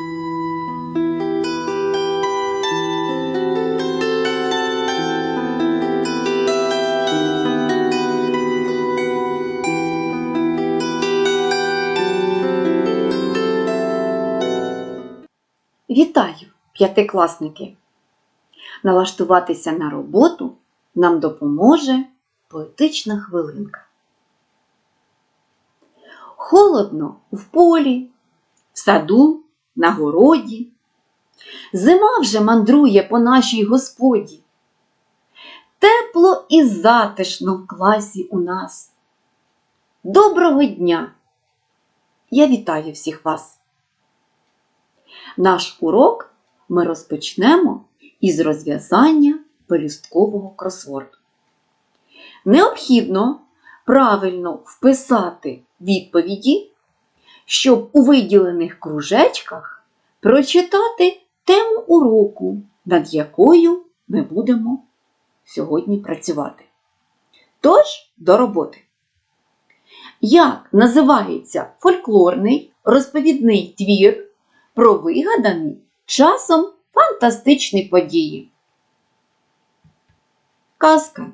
Вітаю, п'ятикласники! Налаштуватися на роботу нам допоможе поетична хвилинка. Холодно в полі, в саду, на городі. Зима вже мандрує по нашій господі. Тепло і затишно в класі у нас. Доброго дня! Я вітаю всіх вас! Наш урок ми розпочнемо із розв'язання пелюсткового кросворду. Необхідно правильно вписати відповіді, щоб у виділених кружечках прочитати тему уроку, над якою ми будемо сьогодні працювати. Тож, до роботи. Як називається фольклорний розповідний твір? про вигадані часом фантастичні події. Казка.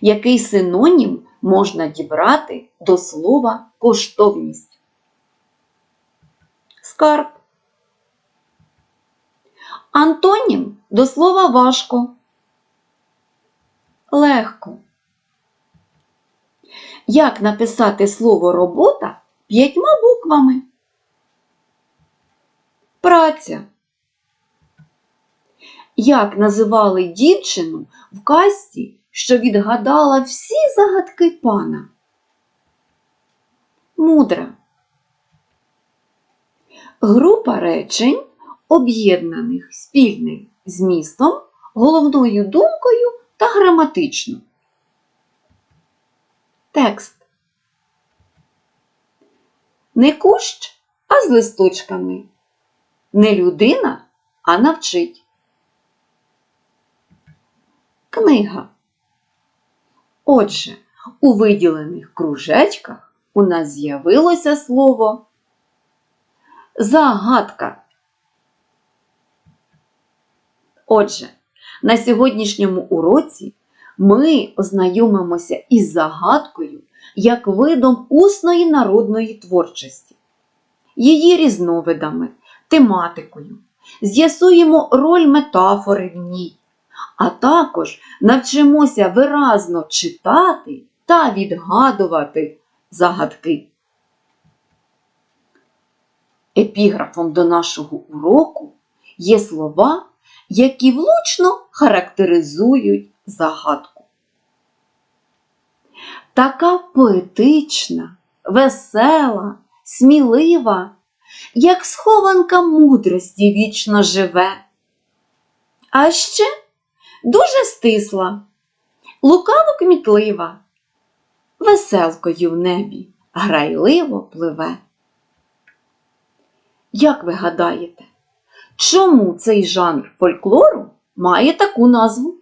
Який синонім можна дібрати до слова коштовність? Скарб. Антонім до слова важко. Легко. Як написати слово робота п'ятьма буквами? Праця. Як називали дівчину в казці, що відгадала всі загадки пана? Мудра. Група речень, об'єднаних спільним змістом, головною думкою та граматично. Текст. Не кущ, а з листочками не людина, а навчить. Книга. Отже, у виділених кружечках у нас з'явилося слово загадка. Отже, на сьогоднішньому уроці ми ознайомимося із загадкою як видом усної народної творчості, її різновидами тематикою, з'ясуємо роль метафори в ній, а також навчимося виразно читати та відгадувати загадки. Епіграфом до нашого уроку є слова, які влучно характеризують загадку. Така поетична, весела, смілива як схованка мудрості вічно живе. А ще дуже стисла, лукаво кмітлива, веселкою в небі грайливо пливе. Як ви гадаєте, чому цей жанр фольклору має таку назву?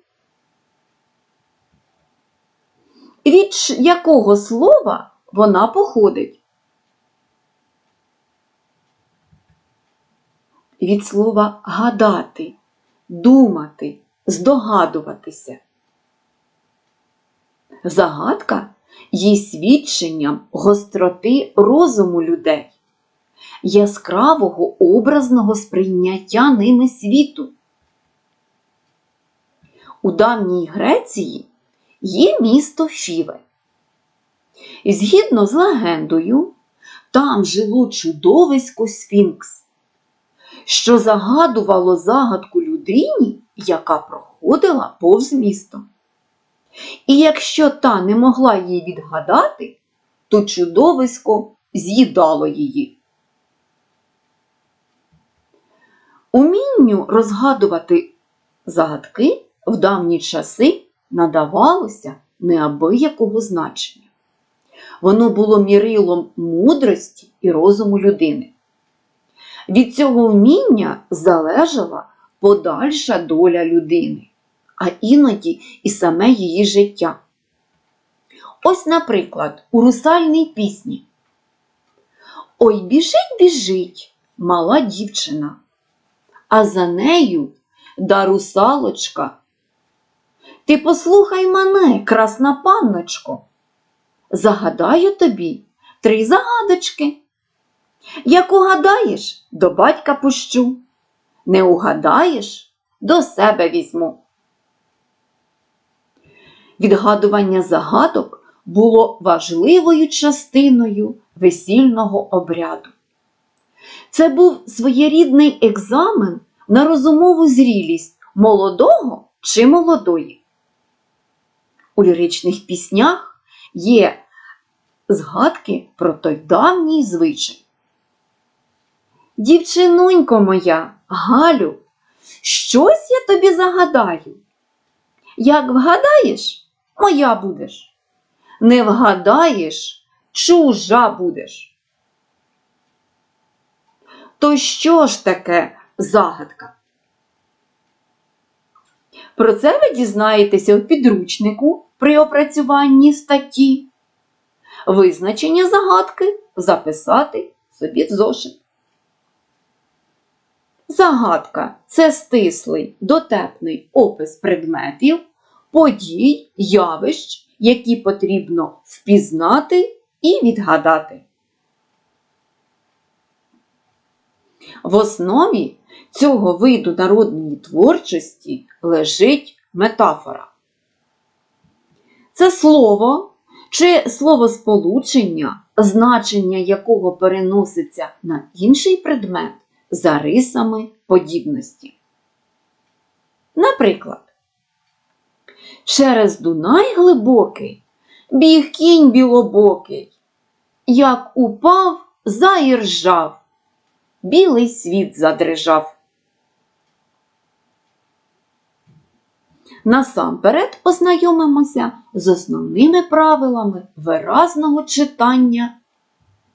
Від якого слова вона походить? від слова гадати, думати, здогадуватися. Загадка є свідченням гостроти розуму людей, яскравого образного сприйняття ними світу. У давній Греції є місто Фіве. Згідно з легендою, там жило чудовисько Сфінкс що загадувало загадку людині, яка проходила повз місто. І якщо та не могла її відгадати, то чудовисько з'їдало її. Умінню розгадувати загадки в давні часи надавалося неабиякого значення. Воно було мірилом мудрості і розуму людини. Від цього вміння залежала подальша доля людини, а іноді і саме її життя. Ось, наприклад, у русальній пісні. Ой біжить, біжить, мала дівчина, а за нею дарусалочка. Ти послухай мене, красна панночко. Загадаю тобі три загадочки. Як угадаєш, до батька пущу. Не угадаєш, до себе візьму. Відгадування загадок було важливою частиною весільного обряду. Це був своєрідний екзамен на розумову зрілість молодого чи молодої. У ліричних піснях є згадки про той давній звичай. Дівчинонько моя, Галю, щось я тобі загадаю. Як вгадаєш, моя будеш. Не вгадаєш, чужа будеш. То що ж таке загадка? Про це ви дізнаєтеся у підручнику при опрацюванні статті. Визначення загадки записати собі в зошит. Загадка це стислий, дотепний опис предметів, подій, явищ, які потрібно впізнати і відгадати. В основі цього виду народної творчості лежить метафора. Це слово чи словосполучення, значення якого переноситься на інший предмет за рисами подібності. Наприклад, через Дунай глибокий біг кінь білобокий, як упав, заіржав, білий світ задрижав. Насамперед познайомимося з основними правилами виразного читання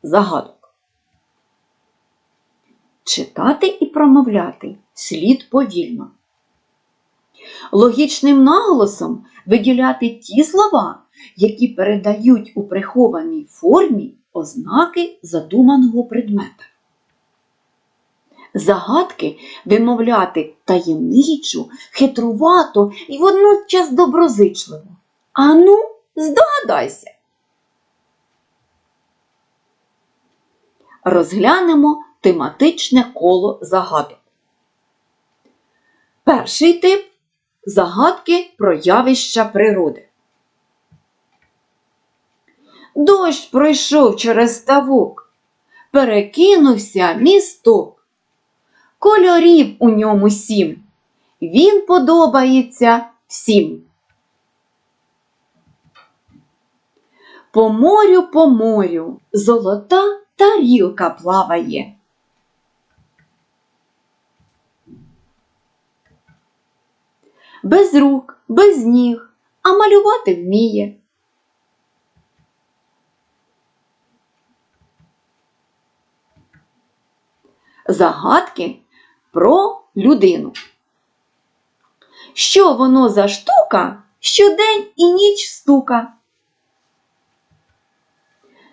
загадок. Читати і промовляти слід повільно. Логічним наголосом виділяти ті слова, які передають у прихованій формі ознаки задуманого предмета. Загадки вимовляти таємничу, хитрувато і водночас доброзичливо. Ану, здогадайся. Розглянемо тематичне коло загадок. Перший тип загадки про явища природи. Дощ пройшов через ставок, перекинувся місток. Кольорів у ньому сім. Він подобається всім. По морю, по морю золота тарілка плаває. Без рук, без ніг, а малювати вміє. Загадки про людину. Що воно за штука, що день і ніч стука?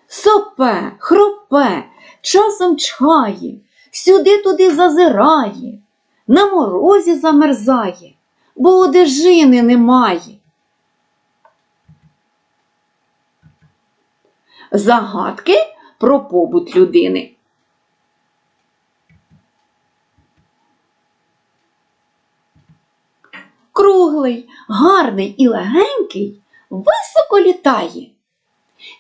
Сопе, хропе, часом чхає, сюди-туди зазирає, на морозі замерзає, бо одежини немає. Загадки про побут людини. Круглий, гарний і легенький високо літає.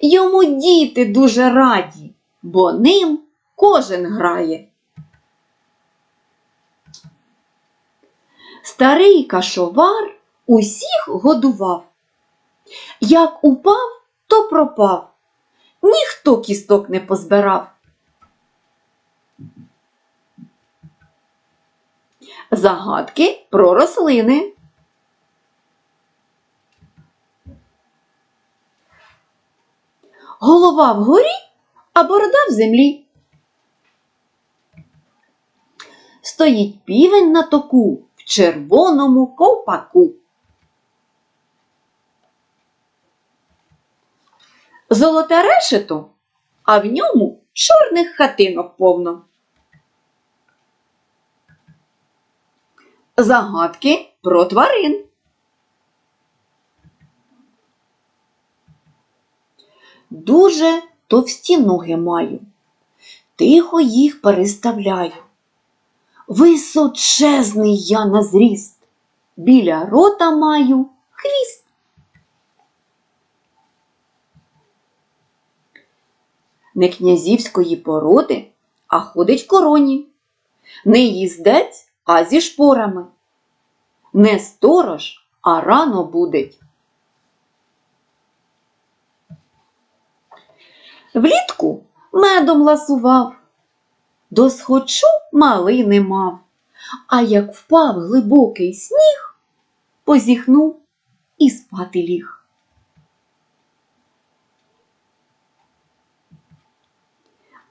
Йому діти дуже раді, бо ним кожен грає. Старий кашовар усіх годував. Як упав, то пропав. Ніхто кісток не позбирав. Загадки про рослини. Голова вгорі, а борода в землі. Стоїть півень на току в червоному ковпаку. Золоте решето, а в ньому чорних хатинок повно. Загадки про тварин. Дуже товсті ноги маю. Тихо їх переставляю. Височезний я на зріст, біля рота маю хвіст. Не князівської породи, а ходить короні. Не їздець, а зі шпорами. Не сторож, а рано будить. Влітку медом ласував, досхочу малий не мав, а як впав глибокий сніг, позіхнув і спати ліг.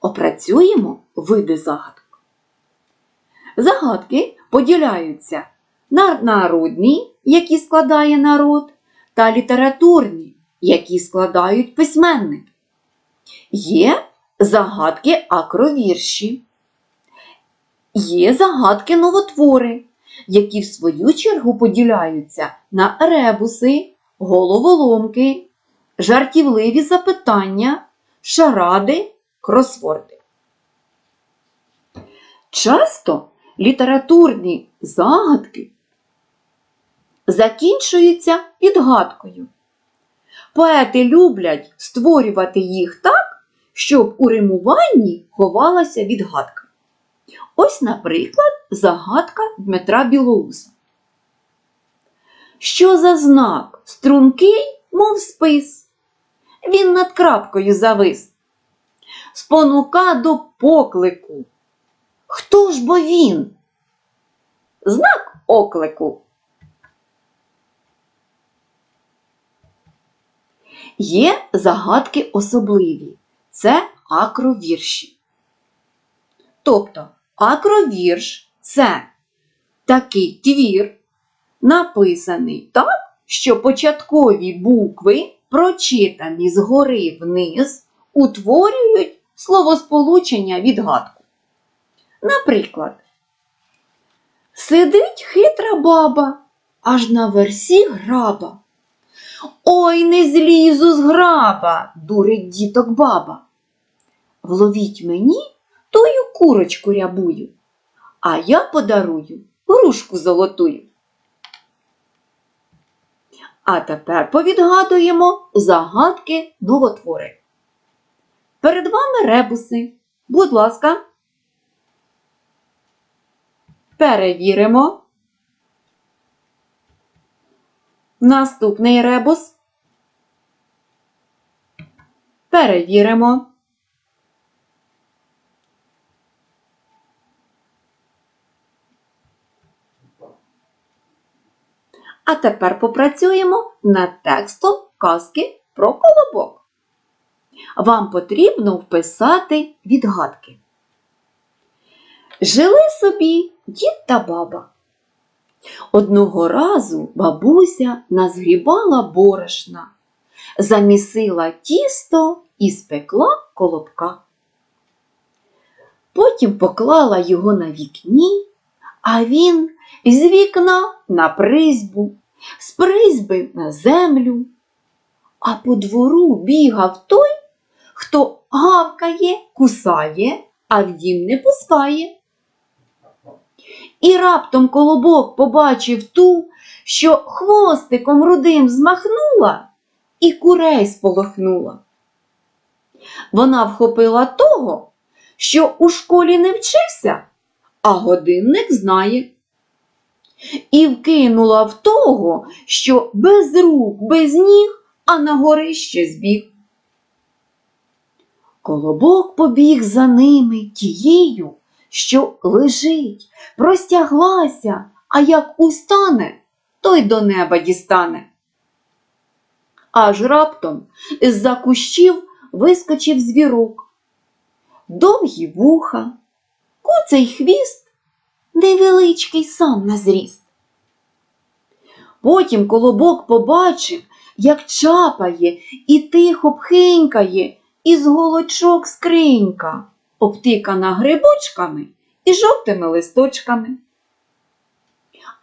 Опрацюємо види загадок. Загадки поділяються на народні, які складає народ, та літературні, які складають письменники. Є загадки акровірші, є загадки новотвори, які в свою чергу поділяються на ребуси, головоломки, жартівливі запитання, шаради, кросворди. Часто літературні загадки закінчуються підгадкою. Поети люблять створювати їх так, щоб у римуванні ховалася відгадка. Ось, наприклад, загадка Дмитра Білоуса. Що за знак стрункий, мов спис? Він над крапкою завис. Спонука до поклику. Хто ж бо він? Знак оклику. Є загадки особливі. Це акровірші. Тобто акровірш це такий твір, написаний так, що початкові букви, прочитані згори вниз, утворюють словосполучення відгадку. Наприклад, сидить хитра баба, аж на версі граба. Ой, не злізу з граба, дурить діток баба. Вловіть мені тою курочку рябую, а я подарую грушку золотую. А тепер повідгадуємо загадки новотвори. Перед вами ребуси. Будь ласка, перевіримо. Наступний ребус. Перевіримо. А тепер попрацюємо над текстом казки про колобок. Вам потрібно вписати відгадки. Жили собі дід та баба. Одного разу бабуся назгрібала борошна, замісила тісто і спекла колобка. Потім поклала його на вікні, а він з вікна на призьбу, з призьби на землю, а по двору бігав той, хто гавкає, кусає, а в дім не пускає. І раптом колобок побачив ту, що хвостиком рудим змахнула і курей сполохнула. Вона вхопила того, що у школі не вчився, а годинник знає. І вкинула в того, що без рук, без ніг, а на горище збіг. Колобок побіг за ними тією, що лежить, простяглася, а як устане, то й до неба дістане. Аж раптом з-за кущів вискочив звірок. Довгі вуха, куций хвіст, невеличкий сам на зріст. Потім колобок побачив, як чапає і тихо пхинькає із голочок скринька, обтикана грибочками і жовтими листочками.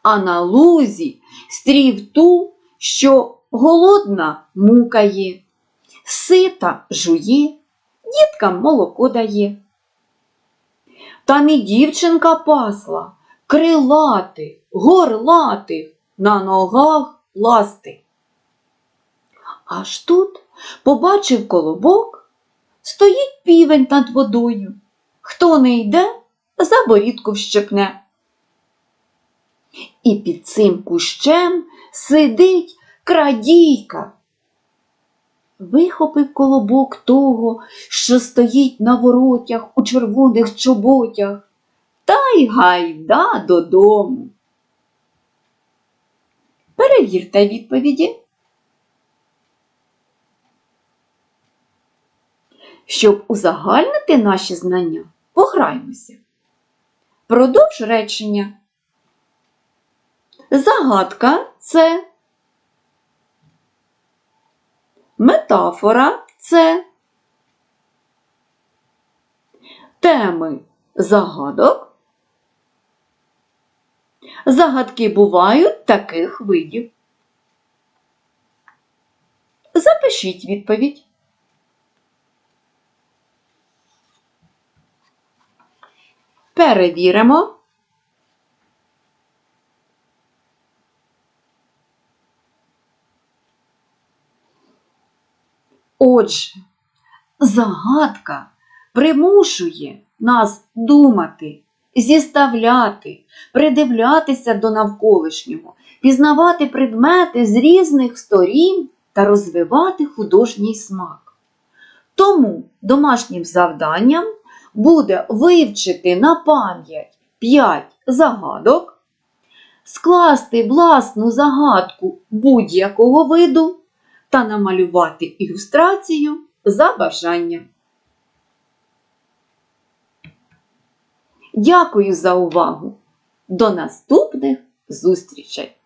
а на лузі стрів ту, що голодна мукає, сита жує, діткам молоко дає. Та не дівчинка пасла, крилати, горлати, на ногах ласти. Аж тут побачив колобок, стоїть півень над водою. Хто не йде, за борідку вщепне. І під цим кущем сидить крадійка. Вихопив колобок того, що стоїть на воротях у червоних чоботях, та й гайда додому. Перевірте відповіді. Щоб узагальнити наші знання, пограймося. Продовж речення. Загадка це метафора це теми загадок. Загадки бувають таких видів. Запишіть відповідь. Перевіримо. Отже, загадка примушує нас думати, зіставляти, придивлятися до навколишнього, пізнавати предмети з різних сторін та розвивати художній смак. Тому домашнім завданням буде вивчити на пам'ять 5 загадок, скласти власну загадку будь-якого виду та намалювати ілюстрацію за бажанням. Дякую за увагу! До наступних зустрічей!